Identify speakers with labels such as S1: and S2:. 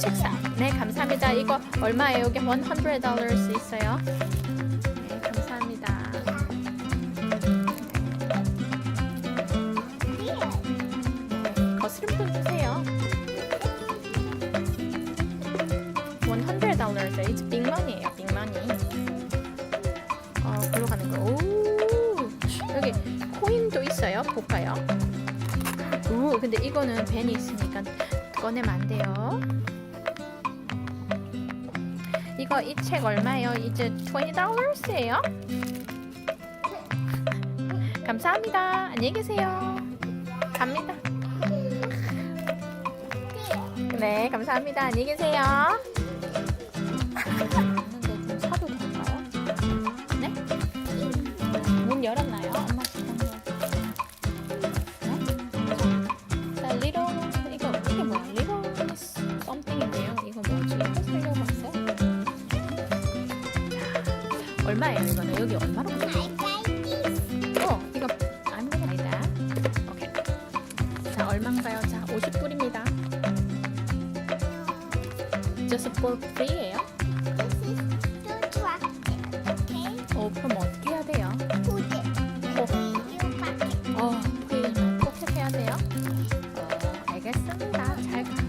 S1: 그 책상. 네, 감사합니다. 이거 얼마예요? 여기 $100 있어요. 네, 감사합니다.
S2: 네,
S1: 거스름 돈 주세요. $100. It's big money예요. money. 어, 글로 가는 거. 오, 여기 코인도 있어요. 볼까요? 오, 근데 이거는 벤이 있으니까 꺼내면 안 돼요. 이거 이 책 얼마예요? 이제 $20예요? 감사합니다. 안녕히 계세요. 갑니다. 네, 감사합니다. 안녕히 계세요. 사도 될까요? 네? 문 열었나요? 얼마예요 이거는? 여기 얼마라고 써요? 어, 이거 아무거나 아니다. 오케이. 자, 얼마인가요? 자, 50불입니다. Just for free예요. 어, 그럼 어떻게 어, 꼭 해야 돼요. 어, 알겠습니다. 잘 가.